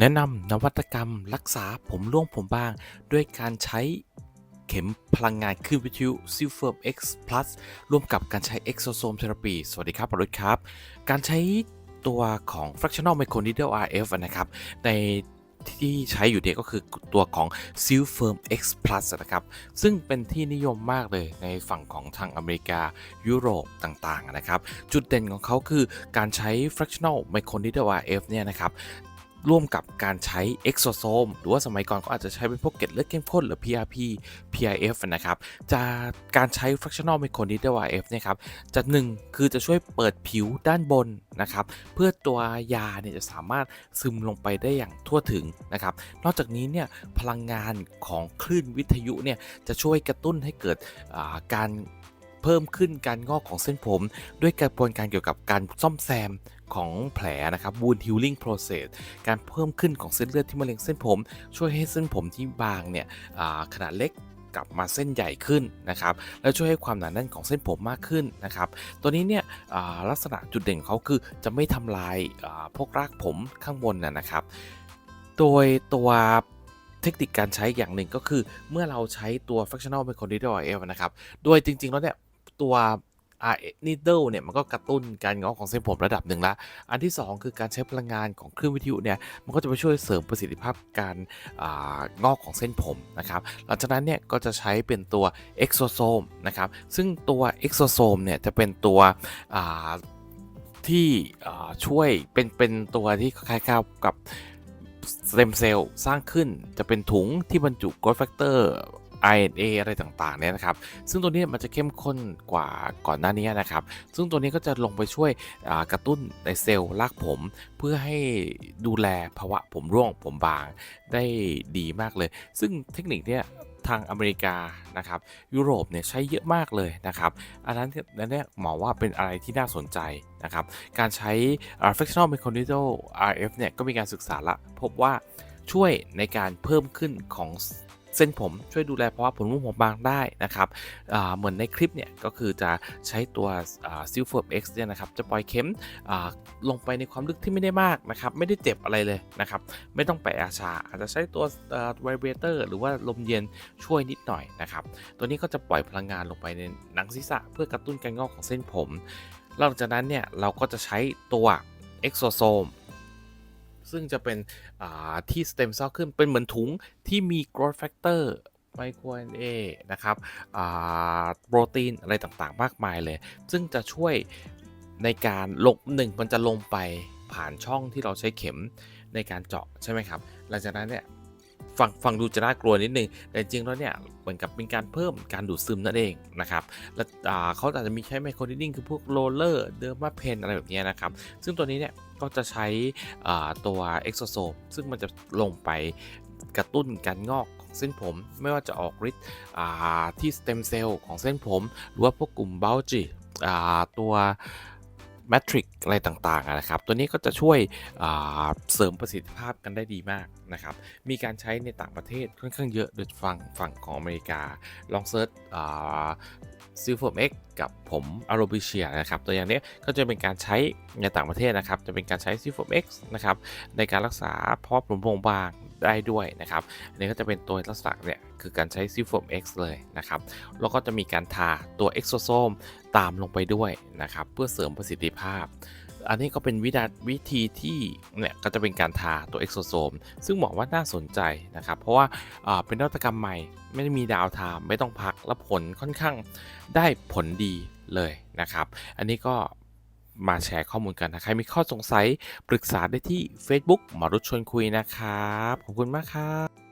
แนะนำนวัตกรรมรักษาผมร่วงผมบาง ด้วยการใช้เข็มพลังงานคลื่นวิทยุ s i l f e r X Plus ร่วมกับการใช้ Exosome Therapy สวัสดีครับปรุษครับ การใช้ตัวของ Fractional Microneedle RF อะนะครับ ในที่ใช้อยู่เนี่ยก็คือตัวของ s i l f e r X Plus นะครับ ซึ่งเป็นที่นิยมมากเลยในฝั่งของทางอเมริกายุโรปต่าง ๆ นะครับ จุดเด่นของเขาคือการใช้ fractional microneedle RF เนี่ยนะครับ ร่วมกับการใช้ exosome หรือว่าสมัยก่อนก็อาจจะใช้เป็นพวกเกล็ดเลือดเข้มข้นหรือ PRP PIF นะครับจะการใช้ fractional microneedle RF เนี่ยครับจะหนึ่งคือจะช่วยเปิดผิวด้านบนนะครับเพื่อตัวยาเนี่ยจะสามารถซึมลงไปได้อย่างทั่วถึงนะครับนอกจากนี้เนี่ยพลังงานของคลื่นวิทยุเนี่ยจะช่วยกระตุ้นให้เกิดาการเพิ่มขึ้นการงอกของเส้นผม ด้วยกระบวนการเกี่ยวกับการซ่อมแซม ของแผลนะครับ wound healing process การเพิ่มขึ้นของเส้นเลือดที่มะเร็งเส้นผม ช่วยให้เส้นผมที่บางเนี่ยขนาดเล็กกลับมาเส้นใหญ่ขึ้นนะครับ แล้วช่วยให้ความหนาแน่นของเส้นผมมากขึ้นนะครับ ตัวนี้เนี่ยลักษณะจุดเด่นของเขาคือจะไม่ทำลายพวกรากผมข้างบนนะนะครับ โดยตัวเทคนิคการใช้อย่างหนึ่งก็คือเมื่อเราใช้ตัว fractional microneedle RF นะครับ โดยจริง ๆ แล้วเนี่ย ตัว R needle เนี่ยมันก็กระตุ้นการงอกของเส้นผมระดับหนึ่งละ อันที่ 2 คือการใช้พลังงานของคลื่นวิทยุเนี่ยมันก็จะไปช่วยเสริมประสิทธิภาพการอางอกของเส้นผมนะครับ หลังจากนั้นเนี่ยก็จะใช้เป็นตัว exosome นะครับซึ่งตัว exosome เนี่ยจะเป็นตัวที่ช่วยเป็นเป็นตัวที่คล้ายๆกับสเต็มเซลล์สร้างขึ้นจะเป็นถุงที่บรรจุ growth factor RNA อ I.N.A. อะไรต่างๆเนี่ยนะครับ ซึ่งตัวนี้มันจะเข้มข้นกว่าก่อนหน้านี้นะครับ ซึ่งตัวนี้ก็จะลงไปช่วยกระตุ้นในเซลล์รากผม เพื่อให้ดูแลภาวะผมร่วงผมบางได้ดีมากเลย ซึ่งเทคนิคเนี้ยทางอเมริกานะครับยุโรปเนี่ยใช้เยอะมากเลยนะครับ อันนั้นนั่นเนี่ยหมอว่าเป็นอะไรที่น่าสนใจนะครับ การใช้ fractional microneedle RF เนี่ยก็มีการศึกษาละ พบว่าช่วยในการเพิ่มขึ้นของ เส้นผมช่วยดูแลภาวะผมร่วงผมบางได้นะครับเหมือนในคลิปเนี่ยก็คือจะใช้ตัวซิลเฟอร์ X เนี่ยนะครับจะปล่อยเข็มลงไปในความลึกที่ไม่ได้มากนะครับไม่ได้เจ็บอะไรเลยนะครับไม่ต้องไปอาชาอาจจะใช้ตัวไวเบเตอร์หรือว่าลมเย็นช่วยนิดหน่อยนะครับตัวนี้ก็จะปล่อยพลังงานลงไปในหนังศีรษะเพื่อกระตุ้นการงอกของเส้นผมหลังจากนั้นเนี่ยเราก็จะใช้ตัว exosome ซึ่ ซึ่งจะเป็นที่สเต็มเซลล์ขึ้นเป็นเหมือนถุงที่มี growth factor ไมโคร RNA นะครับโปรตีนอะไรต่างๆ มากมายเลย ซึ่งจะช่วยในการลงหนึ่งมันจะลงไปผ่านช่องที่เราใช้เข็มในการเจาะใช่ไหมครับ หลังจากนั้นเนี่ย ฟังฟังดูจะน่ากลัวนิดนึง แต่จริงๆแล้วเนี่ยเหมือนกับเป็นการเพิ่มการดูดซึมนั่นเองนะครับ และเขาอาจจะมีใช้ไมโครนิดิ้งคือพวกโรลเลอร์เดอร์มาเพนอะไรแบบนี้นะครับ ซึ่งตัวนี้เนี่ยก็จะใช้ตัว exosome ซึ่งมันจะลงไปกระตุ้นการงอกของเส้นผม ไม่ว่าจะออกฤทธิ์ที่สเต็มเซลล์ของเส้นผม หรือว่าพวกกลุ่ม Bulgy อ่าตัว แมทริกอะไรต่างๆนะครับ ตัวนี้ก็จะช่วยเสริมประสิทธิภาพกันได้ดีมากนะครับ มีการใช้ในต่างประเทศค่อนข้างเยอะโดยฝั่งฝั่งของอเมริกา ลองเซิร์ช ซิลฟอร์มเอ็กกับผมอาร o บิเชียนะครับตัวอย่างนี้ก็จะเป็นการใช้ในต่างประเทศนะครับ จะเป็นการใช้ซิลฟอร์มเอ็กนะครับในการรักษาเพราะผมโพงบางได้ด้วยนะครับอันนี้ก็จะเป็นตัวลักษณะเนี่ยคือการใช้ซิลฟอร์ม X เลยนะครับแล้วก็จะมีการทาตัวเอ็กโซโซมตามลงไปด้วยนะครับเพื่อเสริมประสิทธิภาพ อันนี้ก็เป็นวิธีวิธีที่เนี่ยก็จะเป็นการทาตัว exosome ซึ่งหมอว่าน่าสนใจนะครับ เพราะว่าเป็นนวัตกรรมใหม่ ไม่ได้มีดาวทม์ไม่ต้องพักและผลค่อนข้างได้ผลดีเลยนะครับ อันนี้ก็มาแชร์ข้อมูลกันนะใครมีข้อสงสัยปรึกษาได้ที่ Facebook หมอรุชชวนคุยนะครับ ขอบคุณมากครับ